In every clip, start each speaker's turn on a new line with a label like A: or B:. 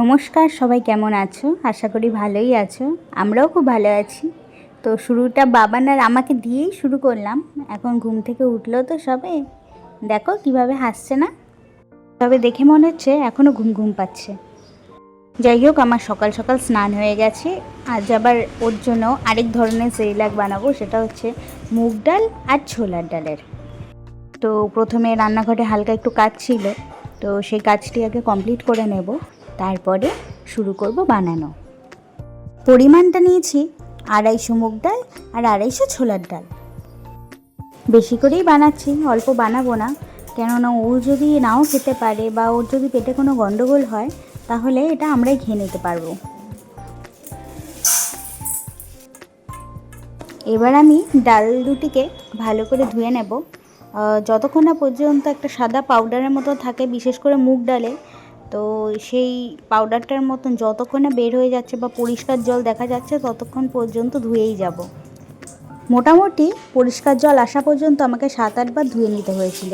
A: নমস্কার, সবাই কেমন আছো? আশা করি ভালোই আছো। আমরাও খুব ভালো আছি। তো শুরুটা বাবান আর আমাকে দিয়েই শুরু করলাম। এখন ঘুম থেকে উঠল তো সবে। দেখো কীভাবে হাসছে না? তবে দেখে মনে হচ্ছে এখনও ঘুম ঘুম পাচ্ছে। যাই হোক, আমার সকাল সকাল স্নান হয়ে গেছে। আজ আবার ওর জন্য আরেক ধরনের সেরিলাক বানাবো, সেটা হচ্ছে মুগ ডাল আর ছোলার ডালের। তো প্রথমে রান্নাঘরে হালকা একটু কাজ ছিল। তো সেই কাজটি আগে কমপ্লিট করে নেব। তারপরে শুরু করব বানানো। পরিমাণটা নিয়েছি আড়াইশো মুগ ডাল আর আড়াইশো ছোলার ডাল। বেশি করেই বানাচ্ছি, অল্প বানাবো না। কেননা ও যদি নাও খেতে পারে বা ওর যদি পেটে কোনো গণ্ডগোল হয়, তাহলে এটা আমরাই খেয়ে নিতে পারব। এবার আমি ডাল দুটিকে ভালো করে ধুয়ে নেব। যতক্ষণ না পর্যন্ত একটা সাদা পাউডারের মতো থাকে, বিশেষ করে মুগ ডালে তো সেই পাউডারটার মতন যতক্ষণ বের হয়ে যাচ্ছে বা পরিষ্কার জল দেখা যাচ্ছে, ততক্ষণ পর্যন্ত ধুয়েই যাব। মোটামুটি পরিষ্কার জল আসা পর্যন্ত আমাকে সাত আটবার ধুয়ে নিতে হয়েছিল।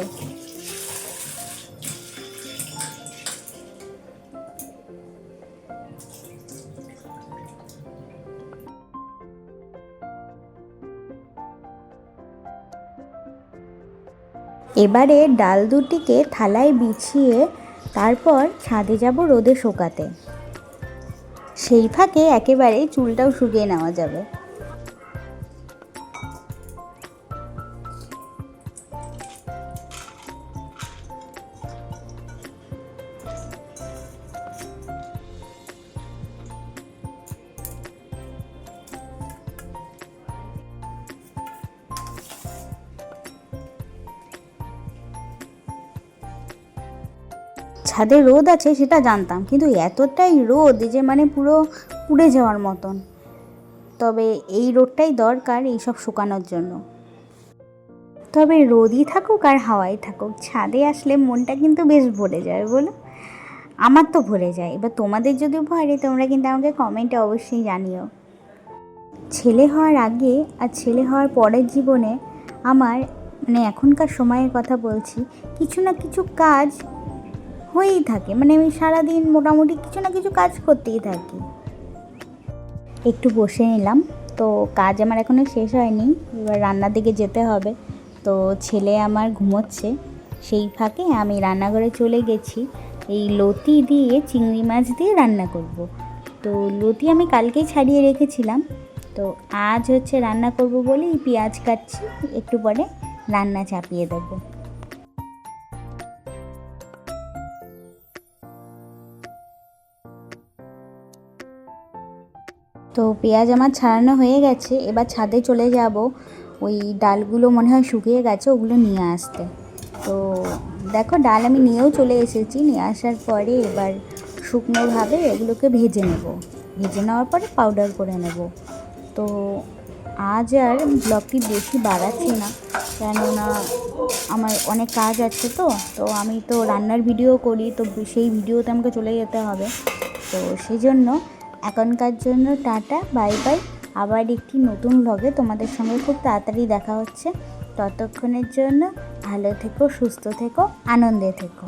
A: এবারে ডাল দুটিকে থালায় বিছিয়ে তারপর ছাদে যাব রোদে শোকাতে। সেই ফাঁকে একেবারে চুলটাও শুকিয়ে নেওয়া যাবে। ছাদে রোদ আছে সেটা জানতাম। কিন্তু এতটাই রোদ যে মানে পুরো পুড়ে যাওয়ার মতন। তবে এই রোদটাই দরকার এইসব শুকানোর জন্য। তবে রোদই থাকুক আর হাওয়াই থাকুক, ছাদে আসলে মনটা কিন্তু বেশ ভরে যায় বলো? আমার তো ভরে যায়। এবার তোমাদের যদি ভরে তোমরা কিন্তু আমাকে কমেন্টে অবশ্যই জানিও। ছেলে হওয়ার আগে আর ছেলে হওয়ার পরের জীবনে আমার মানে এখনকার সময়ের কথা বলছি, কিছু না কিছু কাজ হয়েই থাকে। মানে আমি সারাদিন মোটামুটি কিছু না কিছু কাজ করতেই থাকি। একটু বসে নিলাম। তো কাজ আমার এখনও শেষ হয়নি। এবার রান্নার দিকে যেতে হবে। তো ছেলে আমার ঘুমোচ্ছে। সেই ফাঁকে আমি রান্নাঘরে চলে গেছি। এই লতি দিয়ে চিংড়ি মাছ দিয়ে রান্না করব। তো লতি আমি কালকেই ছাড়িয়ে রেখেছিলাম। তো আজ হচ্ছে রান্না করব বলেই পেঁয়াজ কাটছি। একটু পরে রান্না চাপিয়ে দেবো। তো পেঁয়াজ আমার ছাড়ানো হয়ে গেছে, এবার ছাদে চলে যাব। ওই ডালগুলো মনে হয় শুকিয়ে গেছে, ওগুলো নিয়ে আসতে। তো দেখো, ডাল আমি নিয়েও চলে এসেছি, নিয়ে আসার পরে এবার শুকনোভাবে এগুলোকে ভেজে নেব। ভেজে নেওয়ার পরে পাউডার করে নেব। তো আজ আর ব্লগটি বেশি বাড়াচ্ছি না, কেননা আমার অনেক কাজ আছে তো তো আমি তো রান্নার ভিডিও করি, তো সেই ভিডিওতে আমাকে চলে যেতে হবে। তো সেই জন্য এখনকার জন্য টাটা, বাই বাই। আবার একটি নতুন ভ্লগে তোমাদের সঙ্গে খুব তাড়াতাড়ি দেখা হচ্ছে। ততক্ষণের জন্য ভালো থেকো, সুস্থ থেকো, আনন্দে থেকো।